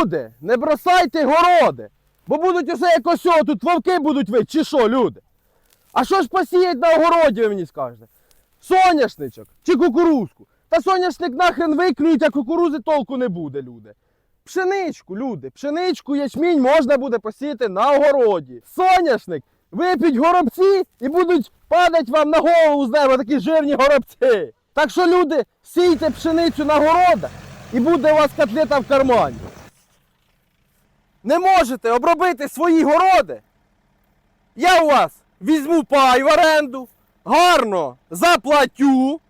Люди, не бросайте городи, бо будуть усе як ось тут вовки будуть ви, чи що, люди? А що ж посіять на огороді, ви мені скажете? Соняшничок чи кукурузку? Та соняшник нахрен виклюють, а кукурузи толку не буде, люди. Пшеничку, люди, пшеничку, ячмінь можна буде посіяти на огороді. Соняшник вип'ють горобці і будуть падати вам на голову з неба такі жирні горобці. Так що, люди, сійте пшеницю на городах і буде у вас котлета в кармані. Не можете обробити свої городи? Я у вас візьму пай в оренду, гарно заплатю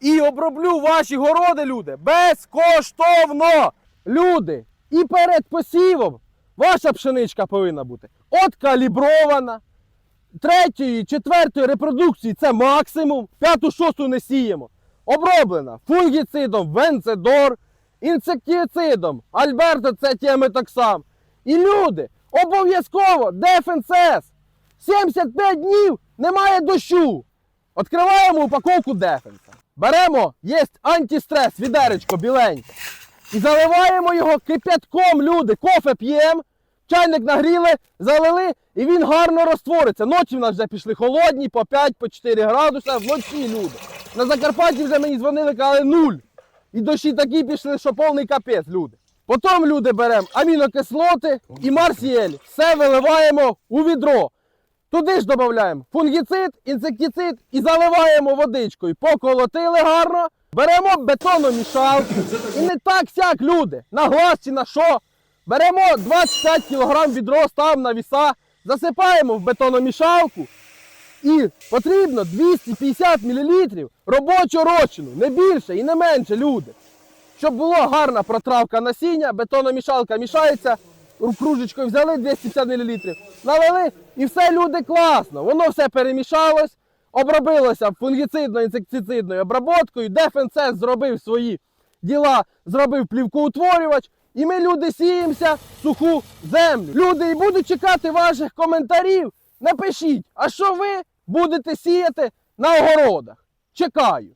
і оброблю ваші городи, люди, безкоштовно. Люди, і перед посівом ваша пшеничка повинна бути откалібрована. Третьої, четвертої репродукції це максимум. П'яту, шосту не сіємо. Оброблена фунгіцидом Венцедор, інсектицидом Альберто це тіаметоксам. І люди, обов'язково Дефенсес. 75 днів немає дощу. Відкриваємо упаковку Дефенса. Беремо, є антистрес, відеречко біленьке. І заливаємо його кип'ятком, люди. Кофе п'ємо, чайник нагріли, залили, і він гарно розтвориться. Ночі в нас вже пішли холодні, по 5, по 4 градуси, вночі люди. На Закарпатті вже мені дзвонили, казали нуль. І дощі такі пішли, що повний капець, люди. Потім люди беремо амінокислоти і марсіель. Все виливаємо у відро. Туди ж додаємо фунгіцид, інсектицид і заливаємо водичкою. Поколотили гарно, беремо бетономішалку. І не так сяк, люди, на глаз чи на що. Беремо 25 кг відро, ставимо на віса, засипаємо в бетономішалку. І потрібно 250 мл робочого розчину, не більше і не менше, люди. Щоб була гарна протравка насіння, бетономішалка мішається, ру- кружечкою взяли 250 мл, налили і все люди класно. Воно все перемішалось, обробилося фунгіцидно-інсектицидною обработкою, Дефенсес зробив свої діла, зробив плівкоутворювач. І ми люди сіємося в суху землю. Люди, і буду чекати ваших коментарів. Напишіть, а що ви будете сіяти на огородах? Чекаю.